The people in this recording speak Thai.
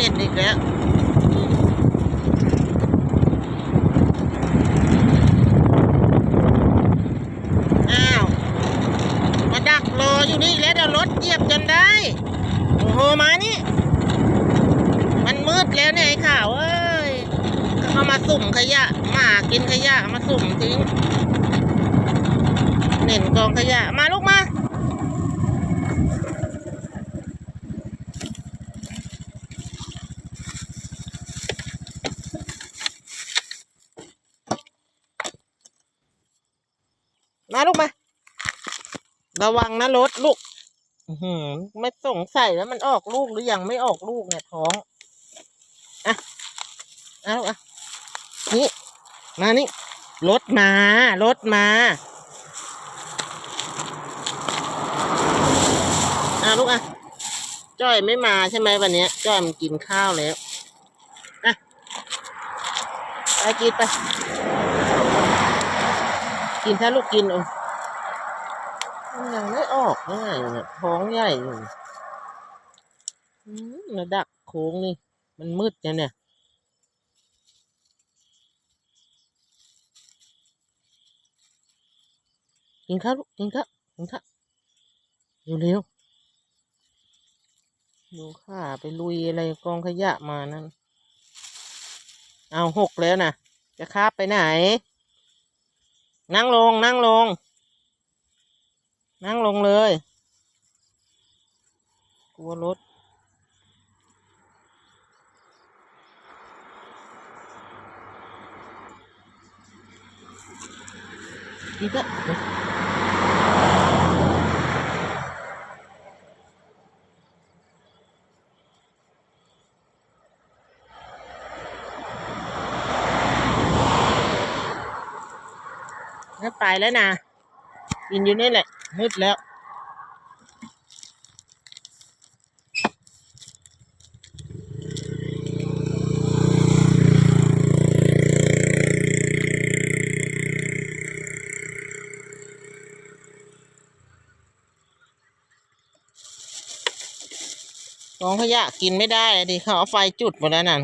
เน็ตอีกแล้วอ้าว มาดักรออยู่นี่แล้วเดี๋ยวรถเหยียบจนได้ โอ้โหมานี่ มันมืดแล้วเนี่ยไอ้ข่าวเอ้ยเขามาสุ่มขยะหมากินขยะมาสุ่มทิ้งเน่นกองขยะมาลูก มาลูกมา ระวังนะรถลูกหือไม่สงสัยแล้วมันออกลูกหรือยังไม่ออกลูกเนี่ยท้องอะเอาลูกอะนี่มานี่รถมารถมาอะลูกอะจ้อยไม่มาใช่ไหมวันนี้จ้อยมันกินข้าวแล้วอะไปกินไป กินถ้าลูกกินเออมันยังไม่ออกยังไงเนี่ยท้องใหญ่อยู่อืมระดักโค้งนี่ มันมืดจังเนี่ยกินข้าวลูกกินข้าวกินข้าวเร็วๆดูข้าไปลุยอะไรกองขยะมานั่น เอาหกแล้วนะ จะคาบไปไหน นั่งลง นั่งลง นั่งลงเลย กลัวรถอีกแล้ว งั้นไปแล้วนะกินอยู่นี่แหละ มืดแล้วกองขยะกินไม่ได้ดิเขาเอาไฟจุดหมดแล้วน่ะ